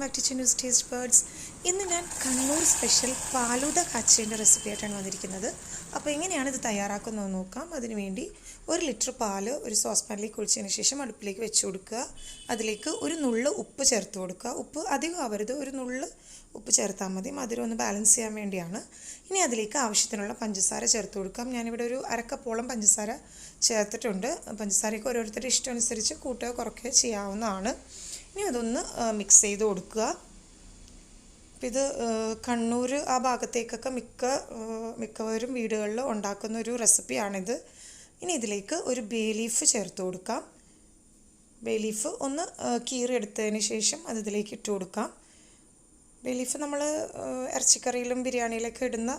Back to Chinnu's taste buds ഇന്ന് ഞാൻ Kannur special പാലൂത കാച്ചേന്റെ റെസിപ്പി ആയിട്ടാണ് വന്നിരിക്കുന്നത്. അപ്പോൾ എങ്ങനെയാണ് ഇത് തയ്യാറാക്കുന്നത് നോക്കാം. അതിനുവേണ്ടി ഒരു ലിറ്റർ പാൽ ഒരു സോസ് പാനിലേക്ക് ഒഴിച്ചതിന് ശേഷം അടുപ്പിലേക്ക് വെച്ച് കൊടുക്കുക. അതിലേക്ക് ഒരു നുള്ള് ഉപ്പ് ചേർത്ത് കൊടുക്കുക. ഉപ്പ് അധികം ആവരുത്. ഒരു നുള്ള് ഉപ്പ് ചേർത്താൽ മതി. മധുരം ഒന്ന് ബാലൻസ് ചെയ്യാൻ വേണ്ടിയാണ്. ഇനി അതിലേക്ക് ആവശ്യത്തിനുള്ള പഞ്ചസാര ചേർത്ത് കൊടുക്കാം. ഞാനിവിടെ ഒരു അരക്കപ്പോളം പഞ്ചസാര ചേർത്തിട്ടുണ്ട്. പഞ്ചസാരയ്ക്ക് ഓരോരുത്തരുടെ ഇഷ്ടമനുസരിച്ച് കൂട്ടുകയോ കുറയ്ക്കുകയോ ചെയ്യാവുന്നതാണ്. ഇനി അതൊന്ന് മിക്സ് ചെയ്ത് കൊടുക്കുക. ഇത് കണ്ണൂർ ആ ഭാഗത്തേക്കൊക്കെ മിക്ക മിക്കവരും വീടുകളിൽ ഉണ്ടാക്കുന്ന ഒരു റെസിപ്പിയാണിത് ഇനി ഇതിലേക്ക് ഒരു ബേ ലീഫ് ചേർത്ത് കൊടുക്കാം. ബേ ലീഫ് ഒന്ന് കീറിയെടുത്തതിന് ശേഷം അത് ഇതിലേക്ക് ഇട്ട് കൊടുക്കാം. ബേ ലീഫ് നമ്മൾ ഇറച്ചിക്കറിയിലും ബിരിയാണിയിലൊക്കെ ഇടുന്ന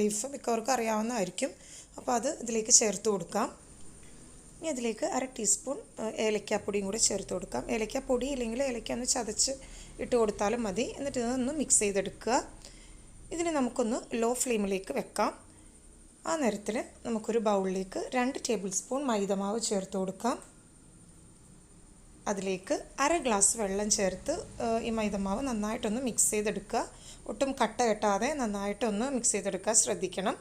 ലീഫ് മിക്കവർക്കും അറിയാവുന്നതായിരിക്കും. അപ്പോൾ അത് ഇതിലേക്ക് ചേർത്ത് കൊടുക്കാം. ഇനി അതിലേക്ക് അര ടീസ്പൂൺ ഏലക്കാപ്പൊടിയും കൂടെ ചേർത്ത് കൊടുക്കാം. ഏലക്കാപ്പൊടി ഇല്ലെങ്കിൽ ഏലക്ക ഒന്ന് ചതച്ച് ഇട്ട് കൊടുത്താലും മതി. എന്നിട്ട് ഇതൊന്ന് മിക്സ് ചെയ്തെടുക്കുക. ഇതിന് നമുക്കൊന്ന് ലോ ഫ്ലെയിമിലേക്ക് വെക്കാം. ആ നേരത്തിൽ നമുക്കൊരു ബൗളിലേക്ക് രണ്ട് ടേബിൾ സ്പൂൺ മൈദമാവ് ചേർത്ത് കൊടുക്കാം. അതിലേക്ക് അര ഗ്ലാസ് വെള്ളം ചേർത്ത് ഈ മൈദമാവ് നന്നായിട്ടൊന്ന് മിക്സ് ചെയ്തെടുക്കുക. ഒട്ടും കട്ട കെട്ടാതെ നന്നായിട്ടൊന്ന് മിക്സ് ചെയ്തെടുക്കാൻ ശ്രദ്ധിക്കണം.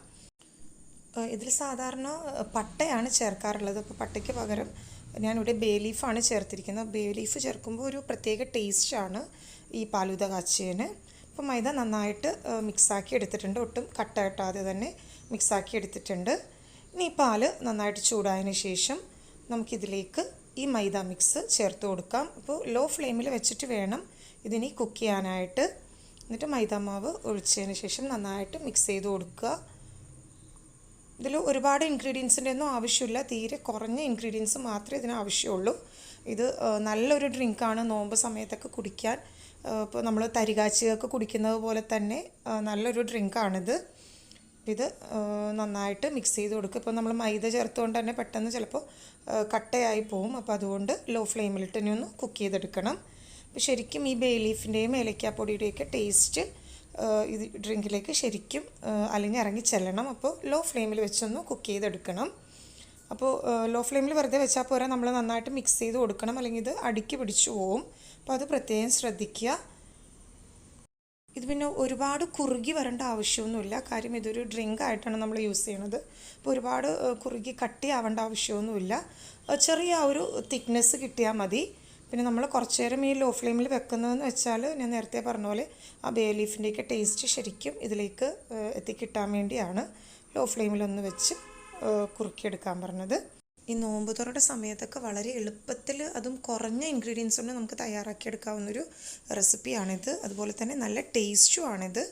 ഇതിൽ സാധാരണ പട്ടയാണ് ചേർക്കാറുള്ളത്. അപ്പോൾ പട്ടയ്ക്ക് പകരം ഞാനിവിടെ ബേ ലീഫാണ് ചേർത്തിരിക്കുന്നത്. ബേ ലീഫ് ചേർക്കുമ്പോൾ ഒരു പ്രത്യേക ടേസ്റ്റാണ് ഈ പാലുത കാച്ചിയന് അപ്പോൾ മൈദ നന്നായിട്ട് മിക്സാക്കി എടുത്തിട്ടുണ്ട്. ഒട്ടും കട്ട കെട്ടാതെ തന്നെ മിക്സാക്കി എടുത്തിട്ടുണ്ട്. ഇനി ഈ പാൽ നന്നായിട്ട് ചൂടായതിന് ശേഷം നമുക്കിതിലേക്ക് ഈ മൈദ മിക്സ് ചേർത്ത് കൊടുക്കാം. അപ്പോൾ ലോ ഫ്ലെയിമിൽ വെച്ചിട്ട് വേണം ഇതിനി കുക്ക് ചെയ്യാനായിട്ട്. എന്നിട്ട് മൈദ മാവ് ഒഴിച്ചതിന് ശേഷം നന്നായിട്ട് മിക്സ് ചെയ്ത് കൊടുക്കുക. ഇതിൽ ഒരുപാട് ഇൻഗ്രീഡിയൻസിന്റെ ഒന്നും ആവശ്യമില്ല. തീരെ കുറഞ്ഞ ഇൻഗ്രീഡിയൻസ് മാത്രമേ ഇതിന് ആവശ്യമുള്ളൂ. ഇത് നല്ലൊരു ഡ്രിങ്കാണ് നോമ്പ് സമയത്തൊക്കെ കുടിക്കാൻ. ഇപ്പോൾ നമ്മൾ തരികാച്ചിയൊക്കെ കുടിക്കുന്നത് പോലെ തന്നെ നല്ലൊരു ഡ്രിങ്കാണിത് ഇത് നന്നായിട്ട് മിക്സ് ചെയ്ത് കൊടുക്കുക ഇപ്പോൾ നമ്മൾ മൈദ ചേർത്തുകൊണ്ട് തന്നെ പെട്ടെന്ന് ചിലപ്പോൾ കട്ടയായി പോവും. അപ്പോൾ അതുകൊണ്ട് ലോ ഫ്ലെയിമിലിട്ട് ഇനി ഒന്ന് കുക്ക് ചെയ്തെടുക്കണം. ശരിക്കും ഈ ബേ ലീഫിന്റെയും ഏലക്കാപ്പൊടിയുടെയൊക്കെ ടേസ്റ്റ് ഇത് ഡ്രിങ്കിലേക്ക് ശരിക്കും അലിഞ്ഞ് ഇറങ്ങി ചെല്ലണം. അപ്പോൾ ലോ ഫ്ലെയിമിൽ വെച്ചൊന്ന് കുക്ക് ചെയ്തെടുക്കണം. അപ്പോൾ ലോ ഫ്ലെയിമിൽ വെറുതെ വെച്ചാൽ പോരാ. നമ്മൾ നന്നായിട്ട് മിക്സ് ചെയ്ത് കൊടുക്കണം. അല്ലെങ്കിൽ ഇത് അടുക്കി പിടിച്ചു പോവും. അപ്പോൾ അത് പ്രത്യേകം ശ്രദ്ധിക്കുക. ഇത് പിന്നെ ഒരുപാട് കുറുകി വരേണ്ട ആവശ്യമൊന്നുമില്ല. കാര്യം ഇതൊരു ഡ്രിങ്ക് ആയിട്ടാണ് നമ്മൾ യൂസ് ചെയ്യണത്. അപ്പോൾ ഒരുപാട് കുറുകി കട്ടിയാവേണ്ട ആവശ്യമൊന്നുമില്ല. ചെറിയ ഒരു തിക്നെസ് കിട്ടിയാൽ മതി. പിന്നെ നമ്മൾ കുറച്ച് നേരം ഈ ലോ ഫ്ലെയിമിൽ വെക്കുന്നതെന്ന് വെച്ചാൽ ഞാൻ നേരത്തെ പറഞ്ഞ പോലെ ആ ബേ ലീഫിന്റെയൊക്കെ ടേസ്റ്റ് ശരിക്കും ഇതിലേക്ക് എത്തിക്കിട്ടാൻ വേണ്ടിയാണ് ലോ ഫ്ലെയിമിലൊന്ന് വെച്ച് കുറുക്കിയെടുക്കാൻ പറഞ്ഞത്. ഈ നോമ്പ് തുറയുടെ സമയത്തൊക്കെ വളരെ എളുപ്പത്തിൽ അതും കുറഞ്ഞ ഇൻഗ്രീഡിയൻസ് കൊണ്ട് നമുക്ക് തയ്യാറാക്കിയെടുക്കാവുന്നൊരു റെസിപ്പിയാണിത്. അതുപോലെ തന്നെ നല്ല ടേസ്റ്റുമാണിത്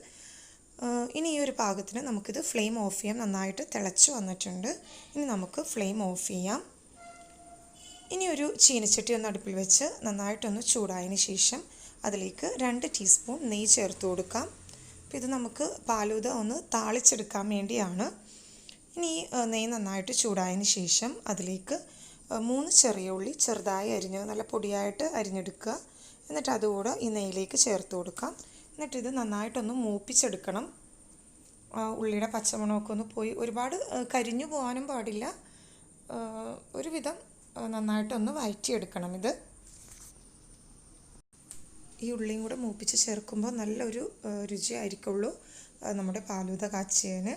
ഇനി ഈ ഒരു പാകത്തിന് നമുക്കിത് ഫ്ലെയിം ഓഫ് ചെയ്യാം. നന്നായിട്ട് തിളച്ച് വന്നിട്ടുണ്ട്. ഇനി നമുക്ക് ഫ്ലെയിം ഓഫ് ചെയ്യാം. ഇനി ഒരു ചീനച്ചട്ടി ഒന്ന് അടുപ്പിൽ വെച്ച് നന്നായിട്ടൊന്ന് ചൂടായതിന് ശേഷം അതിലേക്ക് രണ്ട് ടീസ്പൂൺ നെയ്യ് ചേർത്ത് കൊടുക്കാം. അപ്പോൾ ഇത് നമുക്ക് പാലൂത ഒന്ന് താളിച്ചെടുക്കാൻ വേണ്ടിയാണ്. ഇനി നെയ്യ് നന്നായിട്ട് ചൂടായതിന് ശേഷം അതിലേക്ക് മൂന്ന് ചെറിയ ഉള്ളി ചെറുതായി അരിഞ്ഞ് നല്ല പൊടിയായിട്ട് അരിഞ്ഞെടുക്കുക. എന്നിട്ട് അതുകൂടെ ഈ നെയ്യിലേക്ക് ചേർത്ത് കൊടുക്കാം. എന്നിട്ട് ഇത് നന്നായിട്ടൊന്ന് മൂപ്പിച്ചെടുക്കണം. ഉള്ളിയുടെ പച്ചമണമൊക്കെ ഒന്ന് പോയി ഒരുപാട് കരിഞ്ഞു പോകാനും പാടില്ല. ഒരുവിധം നന്നായിട്ടൊന്ന് വഴറ്റിയെടുക്കണം ഇത്. ഈ ഉള്ളിയും കൂടെ മൂപ്പിച്ച് ചേർക്കുമ്പോൾ നല്ലൊരു രുചിയായിരിക്കുള്ളൂ. നമ്മുടെ പാലൂത കാച്ചിയന്.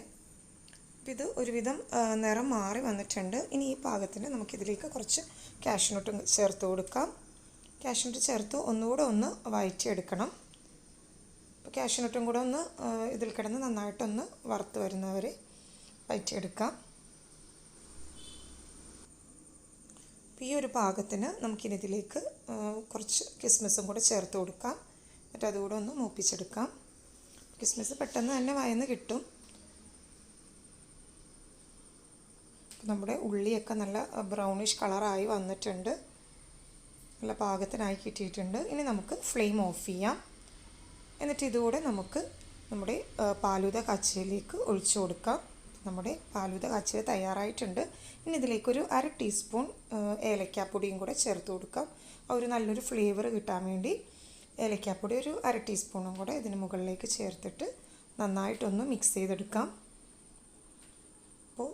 ഇത് ഒരുവിധം നിറം മാറി വന്നിട്ടുണ്ട്. ഇനി ഈ പാകത്തിന് നമുക്കിതിലേക്ക് കുറച്ച് കാഷ്നട്ട് ചേർത്ത് കൊടുക്കാം. കാഷ്നട്ട് ചേർത്ത് ഒന്നുകൂടെ ഒന്ന് വഴറ്റിയെടുക്കണം. അപ്പോൾ കാഷ്നട്ടും കൂടെ ഒന്ന് ഇതിൽ കിടന്ന് നന്നായിട്ടൊന്ന് വറുത്ത് വരുന്നവരെ വഴറ്റിയെടുക്കാം. ഈ ഒരു പാകത്തിന് നമുക്കിതിലേക്ക് കുറച്ച് കിസ്മിസും കൂടെ ചേർത്ത് കൊടുക്കാം. എന്നിട്ട് അതുകൂടെ ഒന്ന് മൂപ്പിച്ചെടുക്കാം. കിസ്മിസ് പെട്ടെന്ന് തന്നെ വയന്ന് കിട്ടും. നമ്മുടെ ഉള്ളിയൊക്കെ നല്ല ബ്രൗണിഷ് കളറായി വന്നിട്ടുണ്ട്. നല്ല പാകത്തിനായി കിട്ടിയിട്ടുണ്ട്. ഇനി നമുക്ക് ഫ്ലെയിം ഓഫ് ചെയ്യാം. എന്നിട്ട് ഇതുകൂടെ നമുക്ക് നമ്മുടെ പാലുത കച്ചയിലേക്ക് ഒഴിച്ചു കൊടുക്കാം. നമ്മുടെ പാലുത കാച്ചിൽ തയ്യാറായിട്ടുണ്ട്. ഇനി ഇതിലേക്കൊരു അര ടീസ്പൂൺ ഏലക്കാപ്പൊടിയും കൂടെ ചേർത്ത് കൊടുക്കാം. ഒരു നല്ലൊരു ഫ്ലേവർ കിട്ടാൻ വേണ്ടി ഏലക്കാപ്പൊടി ഒരു അര ടീസ്പൂണും കൂടെ ഇതിന് മുകളിലേക്ക് ചേർത്തിട്ട് നന്നായിട്ടൊന്ന് മിക്സ് ചെയ്തെടുക്കാം. അപ്പോൾ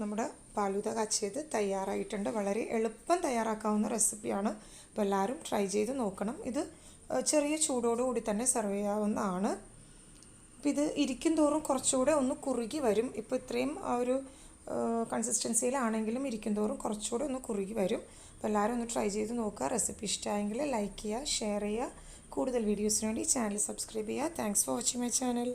നമ്മുടെ പാലുത കാച്ചിയത് തയ്യാറായിട്ടുണ്ട്. വളരെ എളുപ്പം തയ്യാറാക്കാവുന്ന റെസിപ്പിയാണ്. അപ്പോൾ എല്ലാവരും ട്രൈ ചെയ്ത് നോക്കണം. ഇത് ചെറിയ ചൂടോടുകൂടി തന്നെ സെർവ് ചെയ്യാവുന്നതാണ്. അപ്പോൾ ഇത് ഇരിക്കും തോറും കുറച്ചുകൂടെ ഒന്ന് കുറുകി വരും. ഇപ്പോൾ ഇത്രയും ആ ഒരു കൺസിസ്റ്റൻസിയിലാണെങ്കിലും ഇരിക്കും തോറും കുറച്ചുകൂടെ ഒന്ന് കുറുകി വരും. അപ്പോൾ എല്ലാവരും ഒന്ന് ട്രൈ ചെയ്ത് നോക്കുക. റെസിപ്പി ഇഷ്ടമായെങ്കിൽ ലൈക്ക് ചെയ്യുക ഷെയർ ചെയ്യുക. കൂടുതൽ വീഡിയോസിന് വേണ്ടി ചാനൽ സബ്സ്ക്രൈബ് ചെയ്യുക. Thanks for watching my channel